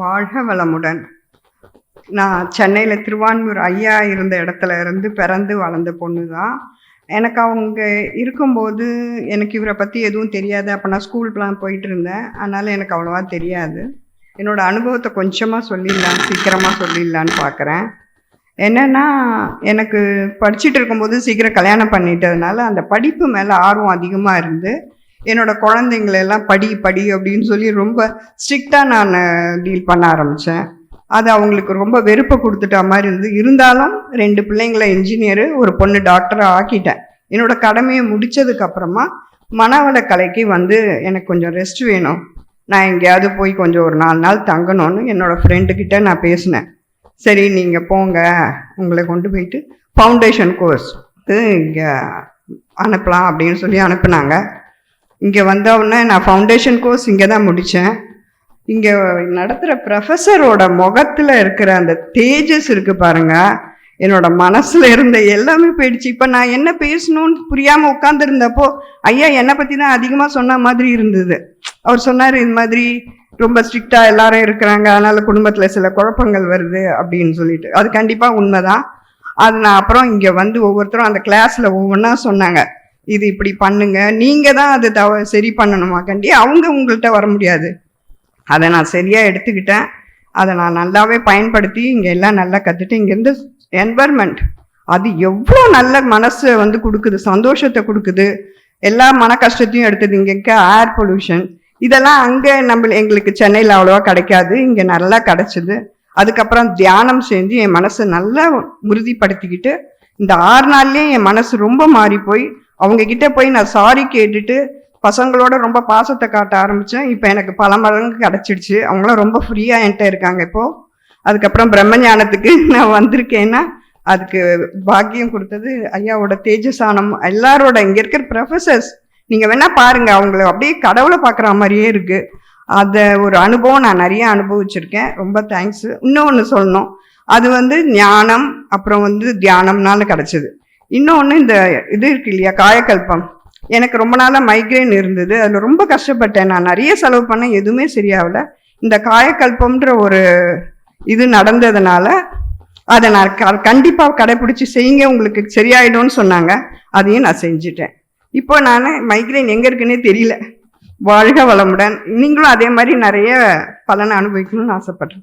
வாழ்க வளமுடன். நான் சென்னையில் திருவான்மூர் ஐயா இருந்த இடத்துல இருந்து பிறந்து வளர்ந்த பொண்ணு தான் எனக்கு அவங்க இருக்கும்போது எனக்கு இவரை பற்றி எதுவும் தெரியாது. அப்போ நான் ஸ்கூலுக்குலாம் போயிட்டு இருந்தேன். அதனால் எனக்கு அவ்வளோவா தெரியாது. என்னோடய அனுபவத்தை கொஞ்சமாக சொல்லிடலாம் சீக்கிரமாக சொல்லிடலான்னு பார்க்குறேன் என்னென்னா எனக்கு படிச்சுட்டு இருக்கும்போது சீக்கிரம் கல்யாணம் பண்ணிட்டதுனால அந்த படிப்பு மேலே ஆர்வம் அதிகமாக இருந்து என்னோட குழந்தைங்களெல்லாம் படி படி அப்படின்னு சொல்லி ரொம்ப ஸ்ட்ரிக்டாக நான் டீல் பண்ண ஆரம்பித்தேன் அது அவங்களுக்கு ரொம்ப வெறுப்பை கொடுத்துட்ட மாதிரி இருந்து இருந்தாலும் ரெண்டு பிள்ளைங்கள இன்ஜினியரு ஒரு பொண்ணு டாக்டராக ஆக்கிட்டேன். என்னோட கடமையை முடித்ததுக்கப்புறமா மனவள கலைக்கு வந்து எனக்கு கொஞ்சம் ரெஸ்ட் வேணும். நான் எங்கேயாவது போய் கொஞ்சம் ஒரு நாலு நாள் தங்கணும்னு என்னோடய ஃப்ரெண்டுக்கிட்ட நான் பேசினேன். சரி நீங்கள் போங்க. உங்களை கொண்டு போயிட்டு ஃபவுண்டேஷன் கோர்ஸ் இங்கே அனுப்பலாம் அப்படின்னு சொல்லி அனுப்புனாங்க. இங்கே வந்தவுடனே நான் ஃபவுண்டேஷன் கோர்ஸ் இங்கே தான் முடித்தேன் இங்கே நடத்துகிற ப்ரொஃபஸரோட முகத்தில் இருக்கிற அந்த தேஜஸ் இருக்குது பாருங்கள் என்னோட மனசில் இருந்த எல்லாமே போயிடுச்சு. இப்போ நான் என்ன பேசணும்னு புரியாமல் உட்காந்துருந்தப்போ ஐயா என்னை பற்றி தான் அதிகமாக சொன்ன மாதிரி இருந்தது. அவர் சொன்னார் இது மாதிரி ரொம்ப ஸ்ட்ரிக்டாக எல்லாரும் இருக்கிறாங்க. அதனால் குடும்பத்தில் சில குழப்பங்கள் வருது அப்படின்னு சொல்லிட்டு. அது கண்டிப்பாக உண்மைதான். அது நான் அப்புறம் இங்கே வந்து ஒவ்வொருத்தரும் அந்த கிளாஸில் ஒவ்வொன்றா சொன்னாங்க. இது இப்படி பண்ணுங்க. நீங்க தான் அது தவ சரி பண்ணணுமா கண்டி? அவங்க உங்கள்கிட்ட வர முடியாது. அதை நான் சரியாக எடுத்துக்கிட்டேன். அதை நான் நல்லாவே பயன்படுத்தி இங்கே எல்லாம் நல்லா கற்றுட்டு இங்கேருந்து என்வரன்மெண்ட் அது எவ்வளோ நல்ல மனசை வந்து கொடுக்குது சந்தோஷத்தை கொடுக்குது. எல்லா மன கஷ்டத்தையும் எடுத்தது இங்கே இருக்க ஏர் பொல்யூஷன் இதெல்லாம் அங்கே நம்ம எங்களுக்கு சென்னையில் அவ்வளோவா கிடைக்காது. இங்கே நல்லா கிடைச்சிது. அதுக்கப்புறம் தியானம் செஞ்சு என் மனசை நல்லா உறுதிப்படுத்திக்கிட்டு இந்த ஆறு நாள்லேயே என் மனசு ரொம்ப மாறி போய் அவங்க கிட்ட போய் நான் சாரி கேட்டுட்டு பசங்களோட ரொம்ப பாசத்தை காட்ட ஆரம்பித்தேன் இப்போ எனக்கு பல மடங்கு கிடச்சிடுச்சு. அவங்களாம் ரொம்ப ஃப்ரீயாக என்கிட்ட இருக்காங்க இப்போது அதுக்கப்புறம் பிரம்ம ஞானத்துக்கு நான் வந்திருக்கேன்னா அதுக்கு பாக்கியம் கொடுத்தது ஐயாவோட தேஜசானம். எல்லாரோட இங்கே இருக்கிற ப்ரொஃபசர்ஸ் நீங்கள் வேணால் பாருங்கள் அவங்கள அப்படியே கடவுளை பார்க்குற மாதிரியே இருக்குது அதை ஒரு அனுபவம் நான் நிறைய அனுபவிச்சிருக்கேன். ரொம்ப தேங்க்ஸு இன்னொன்று சொல்லணும். அது வந்து ஞானம் அப்புறம் வந்து தியானம்னால கிடச்சிது. இன்னொன்று இந்த இது இருக்கு இல்லையா காயக்கல்பம். எனக்கு ரொம்ப நாளாக மைக்ரைன் இருந்தது. அதில் ரொம்ப கஷ்டப்பட்டேன். நான் நிறைய செலவு பண்ணேன் எதுவுமே சரியாகல. இந்த காயக்கல்பம்ன்ற ஒரு இது நடந்ததுனால அதை நான் க கண்டிப்பாக கடைப்பிடிச்சி செய்யுங்க உங்களுக்கு சரியாயிடும்னு சொன்னாங்க. அதையும் நான் செஞ்சுட்டேன். இப்போ நான் மைக்ரைன் எங்கே இருக்குன்னே தெரியல. வாழ்க வளமுடன். நீங்களும் அதே மாதிரி நிறைய பலனை அனுபவிக்கணும்னு ஆசைப்பட்றேன்.